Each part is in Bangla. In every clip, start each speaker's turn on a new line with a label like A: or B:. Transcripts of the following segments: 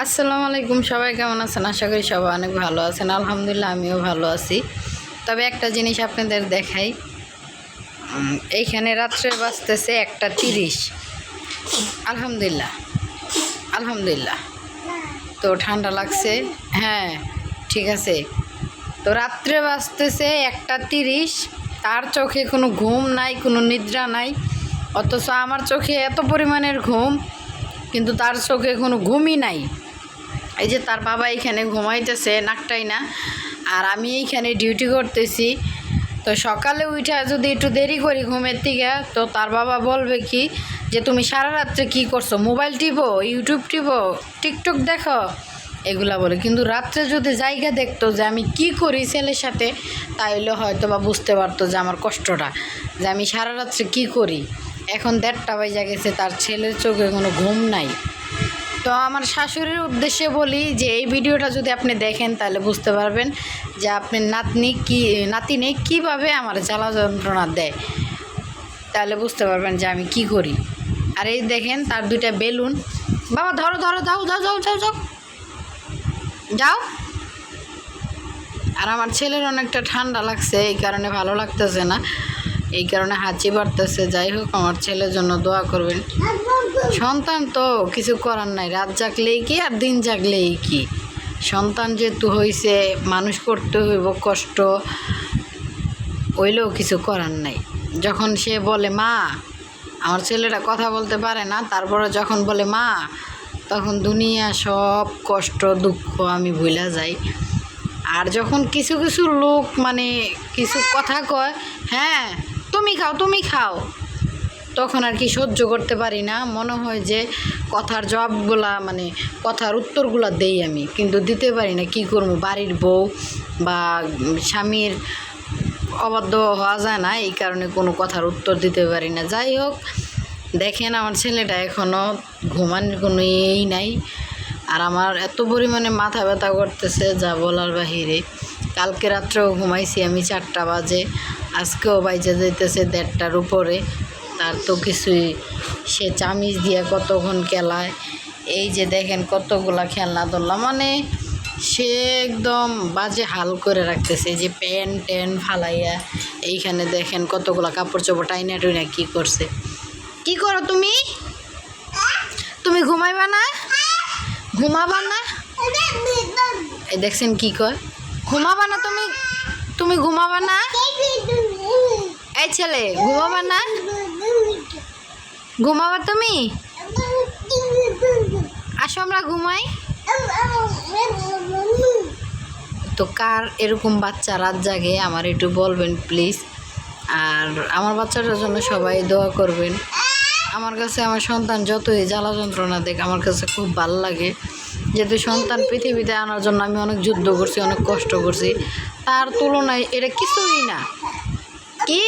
A: আসসালামু আলাইকুম, সবাই কেমন আছেন? আশা করি সবাই অনেক ভালো আছেন। আলহামদুলিল্লাহ, আমিও ভালো আছি। তবে একটা জিনিস আপনাদের দেখাই। এইখানে রাত্রে বাঁচতেছে একটা তিরিশ। আলহামদুলিল্লাহ আলহামদুলিল্লাহ। তো ঠান্ডা লাগছে। হ্যাঁ ঠিক আছে। তো রাত্রে বাঁচতেছে একটা তিরিশ। তার চোখে কোনো ঘুম নাই, কোনো নিদ্রা নাই। অথচ আমার চোখে এত পরিমাণের ঘুম। কিন্তু তার চোখে কোনো ঘুমই নাই। এই যে তার বাবা এখানে ঘুমাইতেছে, নাকটাই না। আর আমি এইখানে ডিউটি করতেছি। তো সকালে উঠা যদি একটু দেরি করি ঘুমের থেকে তো তার বাবা বলবে কি যে, তুমি সারা রাত্রে কী করছ? মোবাইল টিপো, ইউটিউব টিপো, টিকটক দেখো? এগুলা বলে। কিন্তু রাত্রে যদি জায়গা দেখতো যে, আমি কি করি ছেলের সাথে? তাইলে হয়তো বা বুঝতে পারতো যে, আমার কষ্টটা, যে, আমি সারা রাত্রে কী করি। এখন দেড়টা বাজা গেছে, তার ছেলের চোখে কোনো ঘুম নাই। তো আমার শাশুড়ির উদ্দেশ্যে বলি যে, এই ভিডিওটা যদি আপনি দেখেন, তাহলে বুঝতে পারবেন যে আপনি নাতনি কি, নাতিনে কীভাবে আমার জ্বালা যন্ত্রণা দেয়। তাহলে বুঝতে পারবেন যে আমি কি করি। আর এই দেখেন, তার দুইটা বেলুন। বাবা, ধরো ধরো যাও যাও যাও যাও যাও যাও। আর আমার ছেলের অনেকটা ঠান্ডা লাগছে, এই কারণে ভালো লাগতেছে না। এই কারণে হাঁচি বাড়তেছে। যাই হোক, আমার ছেলের জন্য দোয়া করবেন। সন্তান তো কিছু করার নাই, রাত জাগলেই কি আর দিন জাগলেই কি? সন্তান যেহেতু হয়েছে মানুষ করতে হইব কষ্ট, হইলেও কিছু করার নাই। যখন সে বলে, মা, আমার ছেলেটা কথা বলতে পারে না, তারপরে যখন বলে, মা, তখন দুনিয়া সব কষ্ট, দুঃখ আমি ভুলা যাই। আর যখন কিছু কিছু লোক মানে কিছু কথা কয় হ্যাঁ তুমি খাও তুমি খাও। তখন আর কি সহ্য করতে পারি না। মনে হয় যে কথার জবাবগুলা মানে কথার উত্তরগুলা দেই আমি। কিন্তু দিতে পারি না, কি করব? বাড়ির বউ বা স্বামীর অবাধ্য হওয়া যায় না, এই কারণে কোনো কথার উত্তর দিতে পারি না। যাই হোক, দেখেন আমার ছেলেটা এখনও ঘুমানোর কোনো ইয়েই নাই। আর আমার এত পরিমাণে মাথা ব্যথা করতেছে, যা বলার বাহিরে। কালকে রাত্রেও ঘুমাইছি আমি চারটা বাজে। আজকেও বাইজে যাইতেছে দেড়টার উপরে। তার তো কিছুই, সে চামিচ দিয়ে কতক্ষণ খেলায়। এই যে দেখেন কতগুলা খেলনা ধরলাম। মানে সে একদম বাজে হাল করে রাখতেছে। যে প্যান ট্যান ফালাইয়া এইখানে দেখেন কতগুলা কাপড় চোপড় টাইনা টুইনা কী করছে। কি করো তুমি? তুমি ঘুমাইবা না? ঘুমাবা না? এই দেখছেন কি কয়? ঘুমাবা না তুমি? তুমি ঘুমাবা না? এই ছেলে, ঘুমাবা না? ঘুমাবা তুমি? আসো আমরা ঘুমাই। তো কার এরকম বাচ্চা রাত জাগে, আমার একটু বলবেন প্লিজ আর আমার বাচ্চাটার জন্য সবাই দোয়া করবেন। আমার কাছে আমার সন্তান যতই জ্বালা যন্ত্রণা দেখ আমার কাছে খুব ভালো লাগে। যেহেতু সন্তান পৃথিবীতে আনার জন্য আমি অনেক যুদ্ধ করছি অনেক কষ্ট করছি। তার তুলনায় এটা কিছুই না। কি?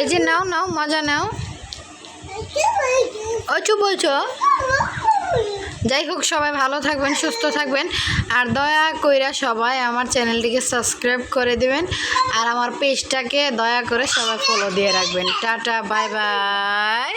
A: এই যে নাও নাও মজা নাও। ওই চুপ বলছো যাই হোক, সবাই ভালো থাকবেন, সুস্থ থাকবেন। আর দয়া কইরা সবাই আমার চ্যানেলটিকে সাবস্ক্রাইব করে দিবেন। আর আমার পেজটাকে দয়া করে সবাই ফলো দিয়ে রাখবেন। Tata bye bye